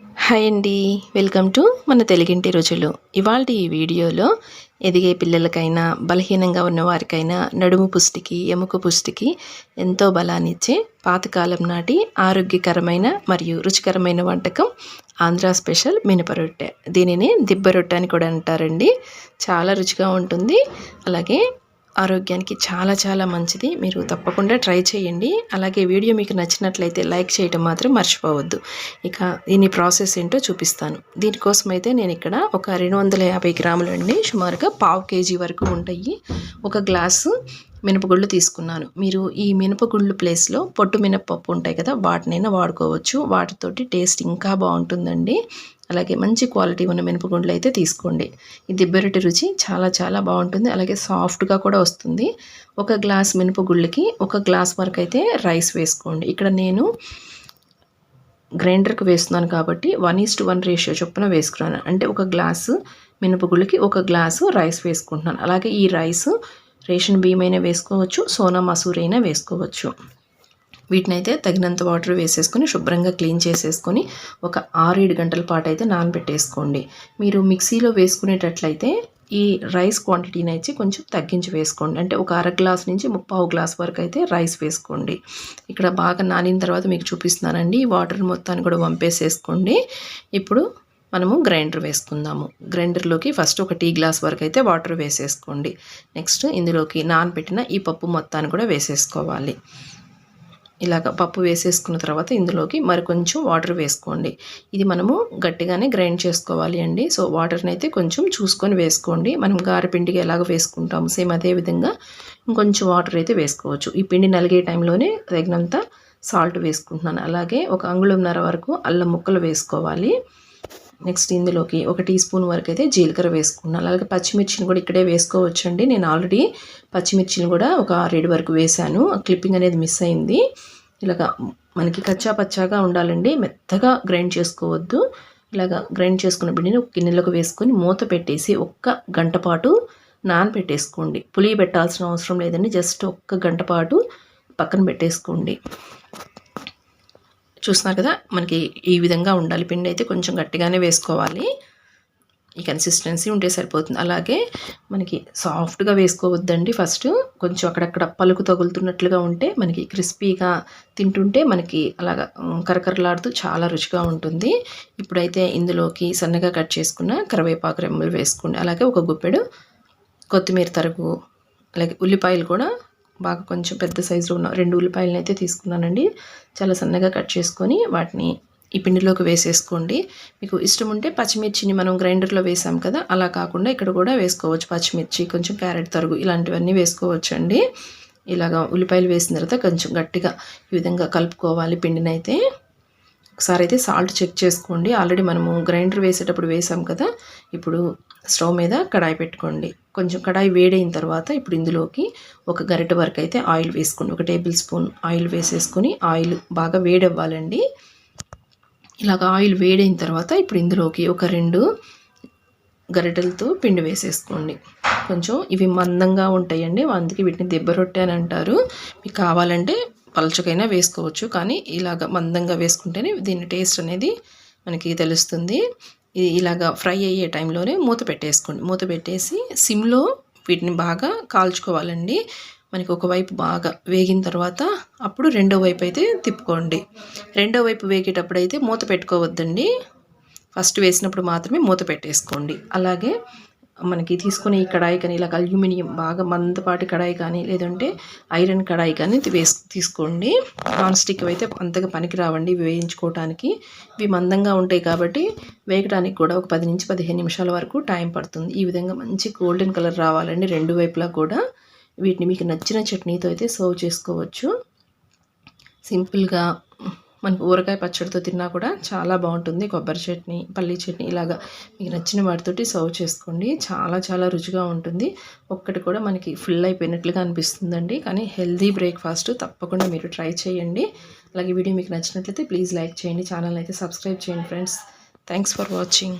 Hi అండి. Welcome to మన తెలుగింటి రుచులు. ఇవాళ ఈ వీడియోలో ఎదిగే పిల్లలకైనా బలహీనంగా ఉన్న వారికైనా నడుము పుష్టికి ఎముక పుష్టికి ఎంతో బలాన్నిచ్చే పాతకాలం నాటి ఆరోగ్యకరమైన మరియు రుచికరమైన వంటకం ఆంధ్ర స్పెషల్ మినప రొట్టె దీనిని దిబ్బ రొట్టె అని కూడా అంటారండి. చాలా రుచిగా ఉంటుంది. అలాగే ఆరోగ్యానికి చాలా చాలా మంచిది. మీరు తప్పకుండా ట్రై చేయండి. అలాగే వీడియో మీకు నచ్చినట్లయితే లైక్ చేయడం మాత్రం మర్చిపోవద్దు. ఇక దీని ప్రాసెస్ ఏంటో చూపిస్తాను. దీనికోసం అయితే నేను ఇక్కడ ఒక రెండు వందల యాభై గ్రాములు అండి. సుమారుగా పావు కేజీ వరకు ఉంటాయి. ఒక గ్లాసు మినపగుళ్ళు తీసుకున్నాను. మీరు ఈ మినపగుళ్ళు ప్లేస్లో పొట్టు మినపప్పు ఉంటాయి కదా వాటినైనా వాడుకోవచ్చు. వాటితోటి టేస్ట్ ఇంకా బాగుంటుందండి. అలాగే మంచి క్వాలిటీ ఉన్న మినపగుండ్లు అయితే తీసుకోండి. ఇది బెరటి రుచి చాలా చాలా బాగుంటుంది. అలాగే సాఫ్ట్గా కూడా వస్తుంది. ఒక గ్లాస్ మినపగుళ్ళకి ఒక గ్లాస్ వరకు అయితే రైస్ వేసుకోండి. ఇక్కడ నేను గ్రైండర్కి వేస్తున్నాను కాబట్టి వన్ ఈస్ట్ వన్ రేషియో చొప్పున వేసుకున్నాను. అంటే ఒక గ్లాసు మినపగుళ్ళకి ఒక గ్లాసు రైస్ వేసుకుంటున్నాను. అలాగే ఈ రైస్ రేషన్ బియ్యం అయినా వేసుకోవచ్చు సోనా మసూరి అయినా వేసుకోవచ్చు. వీటిని అయితే తగినంత వాటర్ వేసేసుకొని శుభ్రంగా క్లీన్ చేసేసుకొని ఒక ఆరు ఏడు గంటల పాటు అయితే నానబెట్టేసుకోండి. మీరు మిక్సీలో వేసుకునేటట్లయితే ఈ రైస్ క్వాంటిటీని అయితే కొంచెం తగ్గించి వేసుకోండి. అంటే ఒక అర గ్లాస్ నుంచి ముప్పావు గ్లాస్ వరకు అయితే రైస్ వేసుకోండి. ఇక్కడ బాగా నానిన తర్వాత మీకు చూపిస్తున్నానండి ఈ వాటర్ మొత్తాన్ని కూడా వంపేసేసుకోండి. ఇప్పుడు మనము గ్రైండర్ వేసుకుందాము. గ్రైండర్లోకి ఫస్ట్ ఒక టీ గ్లాస్ వరకు అయితే వాటర్ వేసేసుకోండి. నెక్స్ట్ ఇందులోకి నానబెట్టిన ఈ పప్పు మొత్తాన్ని కూడా వేసేసుకోవాలి. ఇలాగ పప్పు వేసేసుకున్న తర్వాత ఇందులోకి మరి కొంచెం వాటర్ వేసుకోండి. ఇది మనము గట్టిగానే గ్రైండ్ చేసుకోవాలి అండి. సో వాటర్ని అయితే కొంచెం చూసుకొని వేసుకోండి. మనం గారెపిండికి ఎలాగ వేసుకుంటాము సేమ్ అదే విధంగా ఇంకొంచెం వాటర్ అయితే వేసుకోవచ్చు. ఈ పిండి నలిగే టైంలోనే తగినంత సాల్ట్ వేసుకుంటున్నాను. అలాగే ఒక అంగుళంన్నర వరకు అల్లం ముక్కలు వేసుకోవాలి. నెక్స్ట్ ఇందులోకి ఒక టీ స్పూన్ వరకు అయితే జీలకర్ర వేసుకున్నాను అలాగే పచ్చిమిర్చిని కూడా ఇక్కడే వేసుకోవచ్చండి. నేను ఆల్రెడీ పచ్చిమిర్చిని కూడా ఒక ఆరేడు వరకు వేశాను. క్లిప్పింగ్ అనేది మిస్ అయింది. ఇలాగా మనకి కచ్చా పచ్చాగా ఉండాలండి. మెత్తగా గ్రైండ్ చేసుకోవద్దు. ఇలాగా గ్రైండ్ చేసుకున్న పిండిని ఒక గిన్నెలోకి వేసుకొని మూత పెట్టేసి ఒక్క గంట పాటు నానబెట్టేసుకోండి. పులి పెట్టాల్సిన అవసరం లేదండి. జస్ట్ ఒక్క గంట పాటు పక్కన పెట్టేసుకోండి. చూస్తున్నారు కదా మనకి ఈ విధంగా ఉండాలి. పిండి అయితే కొంచెం గట్టిగానే వేసుకోవాలి. ఈ కన్సిస్టెన్సీ ఉంటే సరిపోతుంది. అలాగే మనకి సాఫ్ట్గా వేసుకోవద్దండి ఫస్ట్ కొంచెం అక్కడక్కడ పలుకు తగులుతున్నట్లుగా ఉంటే మనకి క్రిస్పీగా తింటుంటే మనకి అలాగా కరకరలాడుతూ చాలా రుచిగా ఉంటుంది. ఇప్పుడైతే ఇందులోకి సన్నగా కట్ చేసుకున్న కరివేపాకు రెమ్మలు వేసుకోండి. అలాగే ఒక గుప్పెడు కొత్తిమీర తరుగు అలాగే ఉల్లిపాయలు కూడా బాగా కొంచెం పెద్ద సైజులో ఉన్న రెండు ఉల్లిపాయలను అయితే తీసుకున్నానండి. చాలా సన్నగా కట్ చేసుకొని వాటిని ఈ పిండిలోకి వేసేసుకోండి. మీకు ఇష్టం ఉంటే పచ్చిమిర్చిని మనం గ్రైండర్లో వేసాం కదా అలా కాకుండా ఇక్కడ కూడా వేసుకోవచ్చు. పచ్చిమిర్చి కొంచెం క్యారెట్ తరుగు ఇలాంటివన్నీ వేసుకోవచ్చు అండి ఇలాగ ఉల్లిపాయలు వేసిన తర్వాత కొంచెం గట్టిగా ఈ విధంగా కలుపుకోవాలి పిండినైతే. ఒకసారి అయితే సాల్ట్ చెక్ చేసుకోండి. ఆల్రెడీ మనము గ్రైండర్ వేసేటప్పుడు వేసాం కదా ఇప్పుడు స్టవ్ మీద కడాయి పెట్టుకోండి. కొంచెం కడాయి వేడైన తర్వాత ఇప్పుడు ఇందులోకి ఒక గరిట వరకు అయితే ఆయిల్ వేసుకోండి. ఒక టేబుల్ స్పూన్ ఆయిల్ వేసేసుకొని ఆయిల్ బాగా వేడవ్వాలండి. ఇలాగ ఆయిల్ వేడైన తర్వాత ఇప్పుడు ఇందులోకి ఒక రెండు గరిటెలతో పిండి వేసేసుకోండి. కొంచెం ఇవి మందంగా ఉంటాయండి. అందుకే వీటిని దెబ్బ రొట్టె అని అంటారు. మీకు కావాలంటే పలచకైనా వేసుకోవచ్చు. కానీ ఇలాగ మందంగా వేసుకుంటేనే దీని టేస్ట్ అనేది మనకి తెలుస్తుంది. ఇలాగ ఫ్రై అయ్యే టైంలోనే మూత పెట్టేసుకోండి. మూత పెట్టేసి సిమ్లో వీటిని బాగా కాల్చుకోవాలండి. మనకి ఒకవైపు బాగా వేగిన తర్వాత అప్పుడు రెండో వైపు అయితే తిప్పుకోండి. రెండో వైపు వేగేటప్పుడు అయితే మూత పెట్టుకోవద్దండి. ఫస్ట్ వేసినప్పుడు మాత్రమే మూత పెట్టేసుకోండి. అలాగే మనకి తీసుకునే ఈ కడాయి కానీ ఇలా అల్యూమినియం బాగా మందపాటి కడాయి కానీ లేదంటే ఐరన్ కడాయి కానీ వేసి తీసుకోండి. నాన్ స్టిక్ అయితే అంతగా పనికి రావండి వేయించుకోవటానికి. ఇవి మందంగా ఉంటాయి కాబట్టి వేయడానికి కూడా ఒక పది నుంచి పదిహేను నిమిషాల వరకు టైం పడుతుంది. ఈ విధంగా మంచి గోల్డెన్ కలర్ రావాలండి రెండు వైపులా కూడా. వీటిని మీకు నచ్చిన చట్నీతో అయితే సర్వ్ చేసుకోవచ్చు. సింపుల్గా మనకు ఊరకాయ పచ్చడితో తిన్నా కూడా చాలా బాగుంటుంది. కొబ్బరి చట్నీ పల్లీ చట్నీ ఇలాగా మీకు నచ్చిన వాటితోటి సర్వ్ చేసుకోండి. చాలా చాలా రుచిగా ఉంటుంది. ఒక్కటి కూడా మనకి ఫుల్ అయిపోయినట్లుగా అనిపిస్తుందండి. కానీ హెల్దీ బ్రేక్ఫాస్ట్ తప్పకుండా మీరు ట్రై చేయండి. అలాగే వీడియో మీకు నచ్చినట్లయితే ప్లీజ్ లైక్ చేయండి. ఛానల్ అయితే సబ్స్క్రైబ్ చేయండి ఫ్రెండ్స్. Thanks for watching.